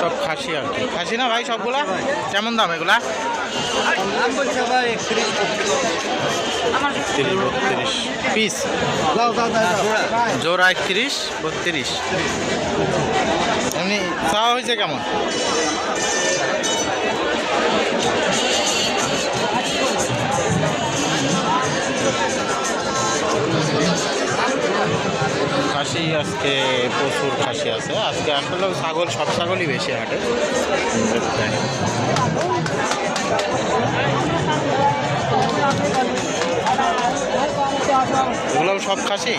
সব খাসি আর কি। খাসি না ভাই সবগুলা? কেমন দাম এগুলা? জোড়া একত্রিশ, বত্রিশ। এমনি চাওয়া হয়েছে কেমন? আজকে প্রচুর খাসি আছে। আজকে আসলে ছাগল সব ছাগলই বেশি হাটে। এগুলো সব খাসি?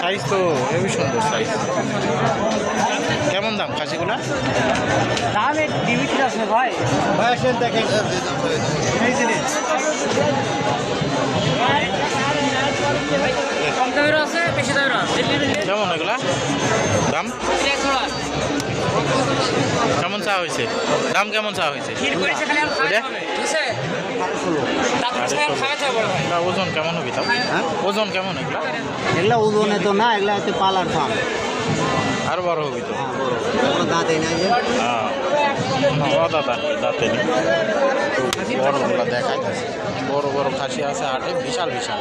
সাইজ তো হেবি সুন্দর সাইজ। কেমন দাম খাসিগুলা? দাম আছে ভাই। এই জিনিস কম দামেরও আছে বেশি দামেরও আছে কেমন এগুলা? দাম? কেমন চা হয়েছে? দাম কেমন চা হয়েছে? ওজন কেমন হবে তাও? ওজন কেমন এগুলা? এগুলা ওজনে তো না এগুলা হচ্ছে পালার ফার্ম আরও বড় হবে তো। দাঁতে নাই হ্যাঁ। দাঁতে নেই বড়গুলো দেখাই যাচ্ছে বড় বড় খাসি আছে হাটে বিশাল বিশাল।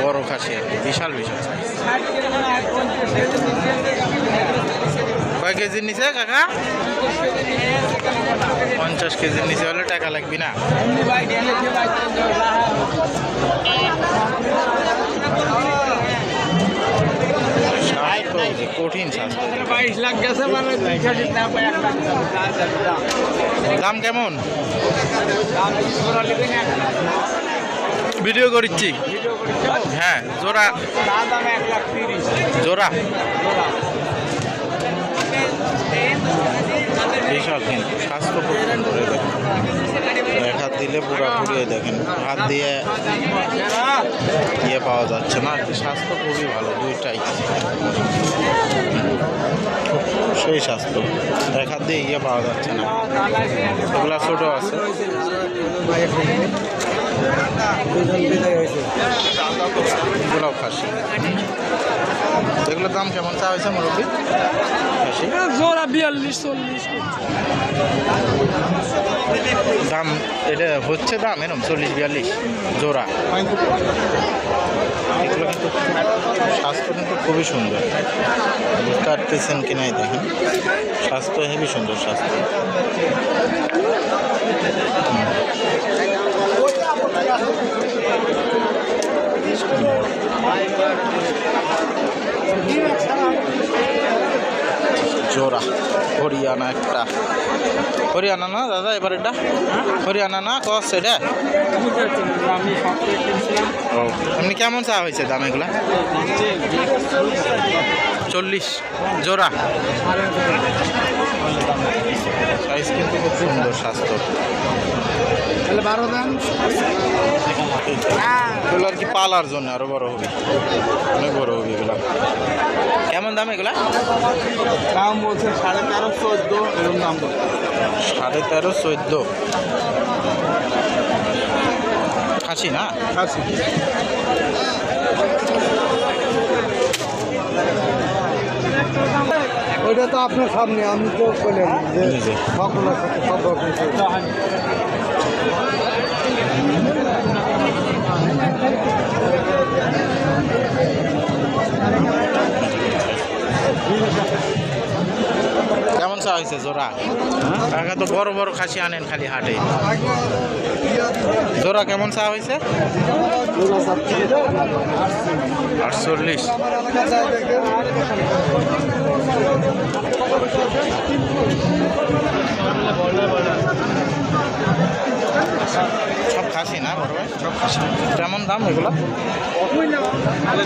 বড় খাসি আর বিশাল বিশাল। সাইজ কয় কেজির নিচে, কাকা? পঞ্চাশ কেজির নিচে হলে টাকা লাগবে না। কঠিন দাম কেমন? ভিডিও করছি হ্যাঁ জোড়া। জোড়া। কিন্তু, স্বাস্থ্য দেখেন। এক হাত দিলে পুরোপুরি দেখেন, হাত দিয়ে ইয়ে পাওয়া যাচ্ছে না, আর কি স্বাস্থ্য খুবই ভালো, দুইটাই। সেই স্বাস্থ্য, এক হাত দিয়ে ইয়ে পাওয়া যাচ্ছে না। এগুলা ছোটো আছে। এগুলোও খাসি। এগুলোর দাম কেমন? চা হয়েছে মুরব্বী? জোড়া বিয়াল্লিশ চল্লিশ। দাম এটা হচ্ছে দাম এরকম চল্লিশ বিয়াল্লিশ জোড়া। এগুলো কিন্তু স্বাস্থ্য কিন্তু খুবই সুন্দর। বুঝতে পারতেছেন কি নাই দেখেন স্বাস্থ্য হেবি সুন্দর স্বাস্থ্য। জোড়া। হরিয়ানা একটা। হরিয়ানা না দাদা এবার এটা? হরিয়ানা না কস এটা? ও এমনি কেমন চা হয়েছে দাম এগুলা? চল্লিশ। জোড়া। সাইজ কিন্তু খুব সুন্দর স্বাস্থ্য। তাহলে বারো দাম। এগুলো আর কি পালার জন্য আরও বড় হবে? অনেক বড় হবে। কেমন দাম এগুলা? দাম বলছে সাড়ে তেরো চোদ্দ এরকম দাম বলছে। সাড়ে তেরো চোদ্দ। খাসি না? খাসি। ওইটা তো আপনার সামনে আমি তো বললাম যে। সকলের সাথে সব রকম কেমন চা হয়েছে জোড়া। কাকা তো বড় বড় খাসি আনেন খালি হাটে। জোড়া কেমন চা হয়েছে? আটচল্লিশ। সব খাসি না বড় ভাই? সব খাসি। কেমন দাম এগুলো?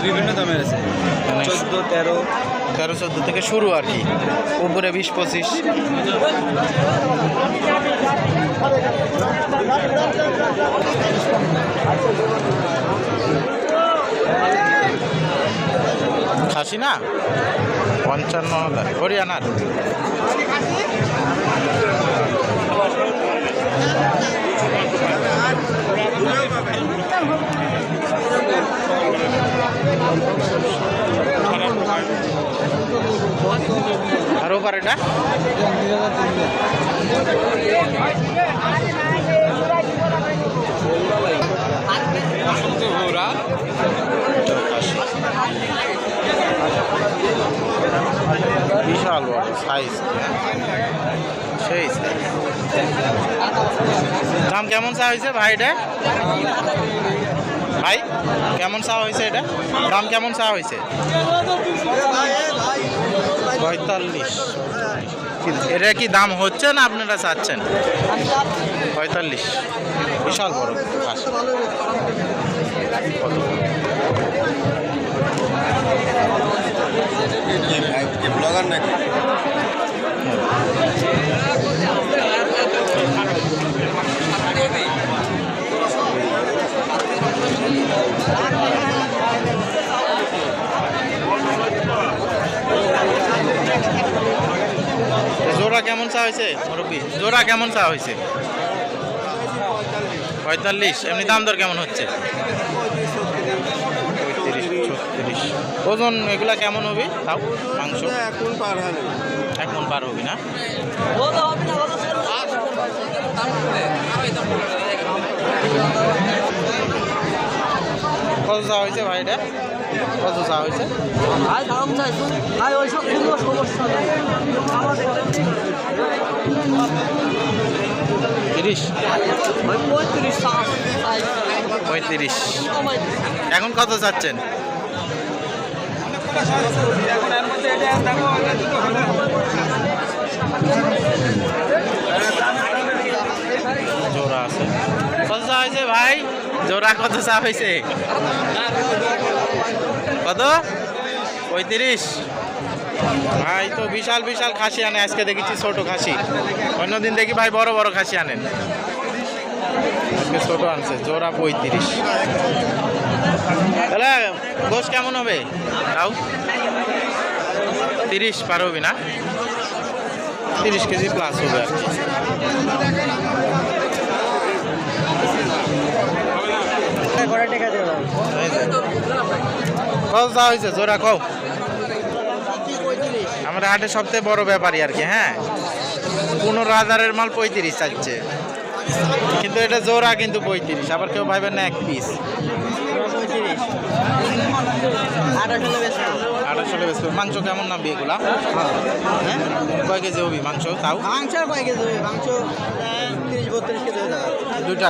বিভিন্ন দামের আছে। মানে চোদ্দ তেরো। তেরো চোদ্দ থেকে শুরু আর কি। উপরে বিশ পঁচিশ। খাসি না? পঞ্চান্ন হাজার। হরিয়ানার। এটা বিশাল সাইজ সেই দাম কেমন চা হয়েছে ভাই এটা? ভাই, কেমন চা হয়েছে এটা? দাম কেমন চা হয়েছে? পঁয়তাল্লিশ। এটা কি দাম হচ্ছে না আপনারা চাচ্ছেন? পঁয়তাল্লিশ। বিশাল বড়। ব্লগার নাকি? জোড়া কেমন চা হয়েছে? মুরব্বী জোড়া কেমন চা হয়েছে? পঁয়তাল্লিশ এমনি দাম দর কেমন হচ্ছে? পঁয়ত্রিশ ছত্রিশ। ওজন এগুলা কেমন হবে? তাও মাংস? এখন পার হয় এখন পার হবে না? কত চা হয়েছে ভাই এটা কত চা হয়েছে? ভাই দাম চাইছো ভাই ওইসব কোনো সমস্যা নেই তিরিশ? পঁয়ত্রিশ। এখন কত চাচ্ছেন? জোড়া আছে। কত চা হয়েছে ভাই? জোড়া কত চা হয়েছে? কত? পঁয়ত্রিশ। ভাই তো বিশাল বিশাল খাসি আনে। আজকে দেখেছি ছোট খাসি। অন্যদিন দেখি ভাই বড় বড় খাসি আনেন। আজকে ছোট আনছে জোড়া পঁয়ত্রিশ। তাহলে গোশ কেমন হবে? তাও তিরিশ পার হবি না? তিরিশ কেজি প্লাস হবে আর কি। যে। কত চা হয়েছে জোড়া কও। আমরা হাটে সবচেয়ে বড় ব্যাপারই আর কি হ্যাঁ? পনেরো হাজারের মাল পঁয়ত্রিশ চাচ্ছে কিন্তু এটা জোড়া কিন্তু পঁয়ত্রিশ, আবার কেউ ভাইবেন না এক পিস আঠাশো বেশ মাংস কেমন নামবি এগুলা হ্যাঁ কয় কেজি হবি মাংস, তাও? মাংস কয় কেজি হবে? মাংস তিরিশ বত্রিশ কেজি দুটা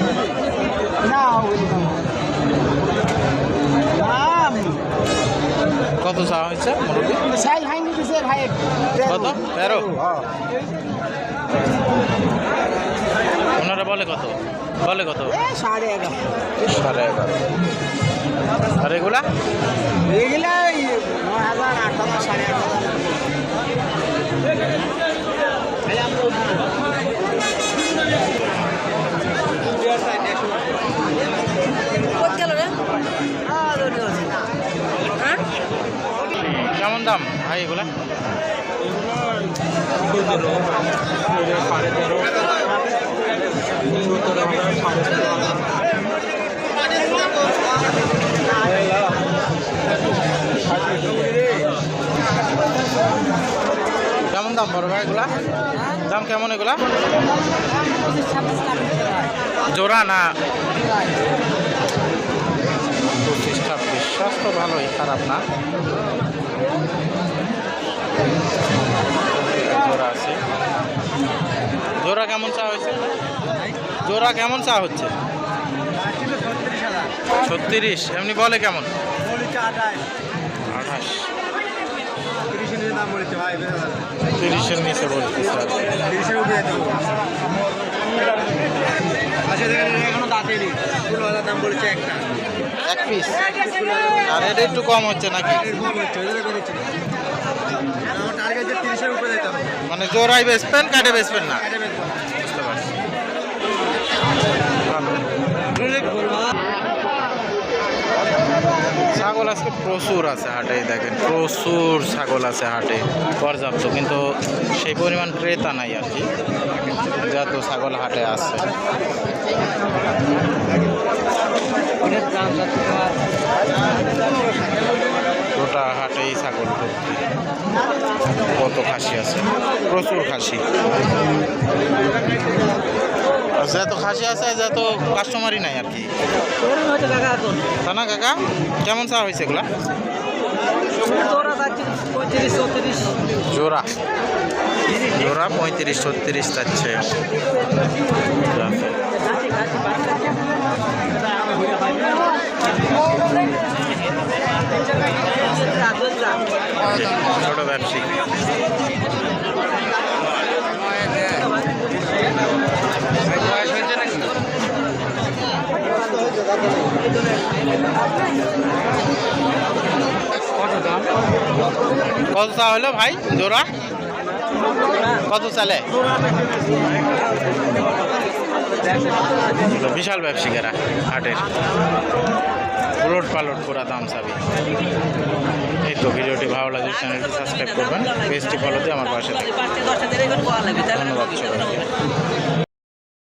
কত চা হয়েছে মোটামুটি কত? তেরো? ওনারা বলে কত? বলে কত? সাড়ে এগারো। সাড়ে এগারো। আর এগুলা? এগুলা দাম ভাই এগুলা? কেমন দাম বড় ভাই এগুলা? দাম কেমন এগুলা? জোড়া না? পঁচিশ ছাব্বিশ স্বাস্থ্য ভালোই, খারাপ না। জোড়া কেমন চা হয়েছে? জোড়া কেমন চা হচ্ছে? ছত্রিশ। এমনি বলে কেমন? আঠাশ। তিরিশের নিচে আচ্ছা এখনও ষোলো হাজার দাম বলেছে একটা। এক পিস আর এটা একটু কম হচ্ছে নাকি? মানে জোড়াই বেসবেন কাটে বেসবেন না? ছাগল আজকে প্রচুর আছে হাটে দেখেন, প্রচুর ছাগল আছে হাটে, পর্যাপ্ত, কিন্তু সেই পরিমাণ ক্রেতা নাই আর কি, যত ছাগল হাটে আছে। গোটা হাটেই ছাগল কত খাসি আছে? প্রচুর খাসি। যত খাসি আছে যত কাস্টমারই নাই আর কি। তা না কাকা? কেমন চা হয়েছে এগুলা? জোড়া? জোড়া পঁয়ত্রিশ ছত্রিশ যাচ্ছে ছোট ব্যবসায়ী কত চা হলো ভাই? জোড়া? কত চালে? বিশাল ব্যবসায়ীরা হাটের। উলট পালট করা দাম চাবি। এই তো ভিডিওটি ভালো লাগলে চ্যানেলটি সাবস্ক্রাইব করবেন পেজটি ফলো দিয়ে আমার পাশে ধন্যবাদ